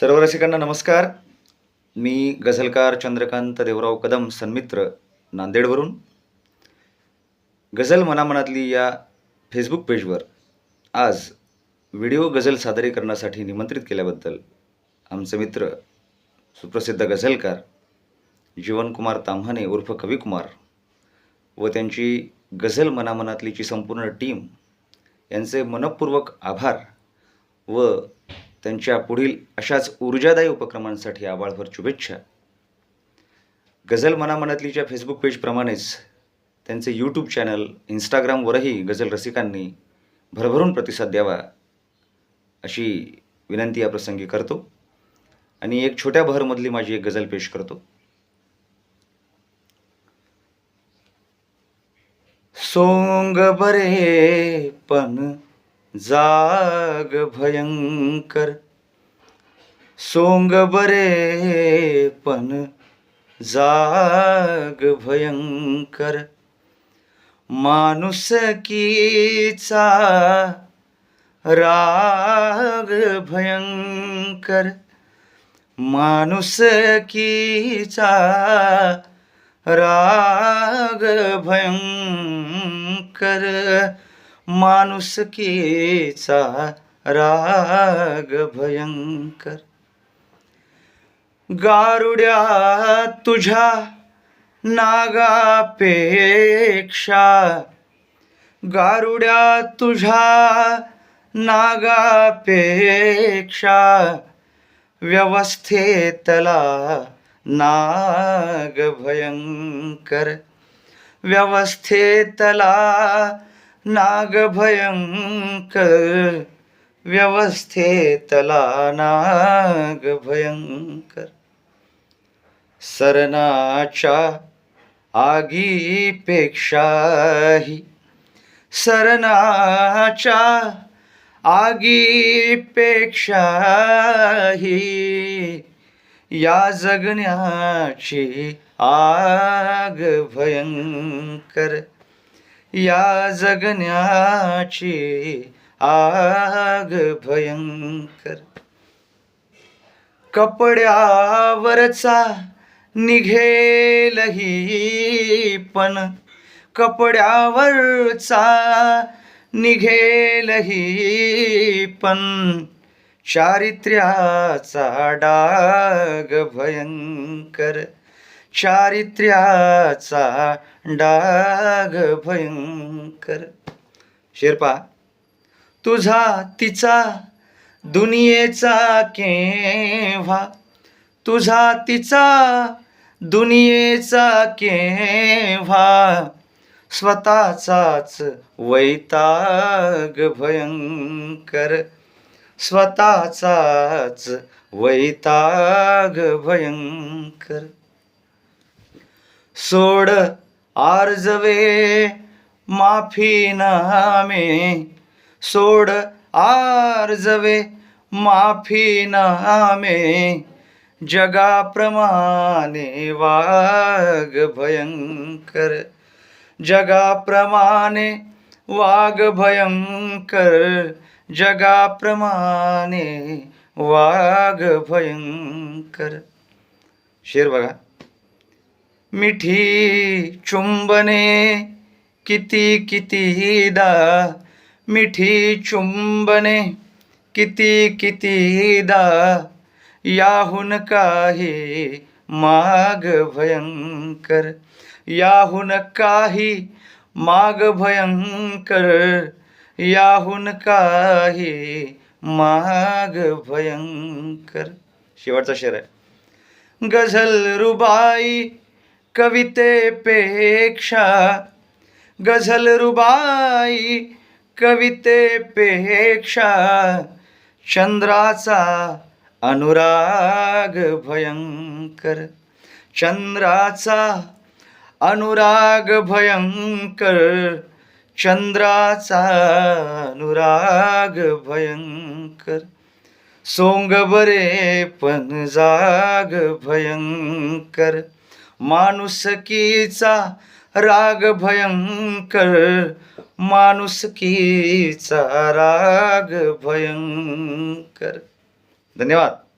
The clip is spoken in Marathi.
सर्व रसिकांना नमस्कार. मी गझलकार चंद्रकांत देवराव कदम सन्मित्र नांदेडवरून. गझल मनामनातली या फेसबुक पेजवर आज व्हिडिओ गझल सादरीकरणासाठी निमंत्रित केल्याबद्दल आमचे मित्र सुप्रसिद्ध गझलकार जीवनकुमार ताम्हाणे उर्फ कविकुमार व त्यांची गझल मनामनातलीची संपूर्ण टीम यांचे मनपूर्वक आभार व त्यांच्या पुढील अशाच ऊर्जादायी उपक्रमांसाठी आबाळभर शुभेच्छा. गझल मनामनातलीच्या फेसबुक पेजप्रमाणेच त्यांचे यूट्यूब चॅनल इंस्टाग्रामवरही गझल रसिकांनी भरभरून प्रतिसाद द्यावा अशी विनंती या प्रसंगी करतो. आणि एक छोट्या बहरमधली माझी एक गझल पेश करतो. सोंग बरे पण जाग भयंकर सोंग बरे पण जाग भयंकर. माणुसकीचा राग भयंकर माणुसकीचा राग भयंकर. माणुसकीचा राग भयंकर. गारुड्या तुझ्या नागापेक्षा गारुड्या तुझ्या नागापेक्षा व्यवस्थेतला नाग भयंकर. व्यवस्थेतला नाग भयंकर व्यवस्थेतला नाग भयंकर सरनाच्या आगीपेक्षाही सरनाच्या आगीपेक्षाही या जगण्याची आग भयंकर. या जगण्याची आग भयंकर. कपड्यावरचा निघेलही पण कपड्यावरचा निघेलही पण चारित्र्याचा डाग भयंकर. चारित्र्याचा डाग भयंकर. शेरपा तुझा तिचा दुनियेचा केव्हा? तुझा तिचा दुनियेचा केव्हा? स्वतःचाच वैताग भयंकर. स्वतःचाच वैताग भयंकर. सोड आर्जवे माफी नामे सोड आर्जवे माफी नामे जगाप्रमाणे वाघ भयंकर. जगाप्रमाणे वाघ भयंकर. जगाप्रमाणे वाघ भयंकर. शेर बघा. मिठी चुंबने किती कितीदा मिठी चुंबने किती कितीदा याहून काही माग भयंकर. याहून काही माग भयंकर. याहून काही माग भयंकर. शेवटचा शेर आहे. गझल रुबाई कवितेपेक्षा गझल रुबाई कवितेपेक्षा चंद्राचा अनुराग भयंकर चंद्राचा अनुराग भयंकर चंद्राचा अनुराग भयंकर सोंग बरे पण जाग भयंकर. माणुसकीचा राग भयंकर माणुसकीचा राग भयंकर. धन्यवाद.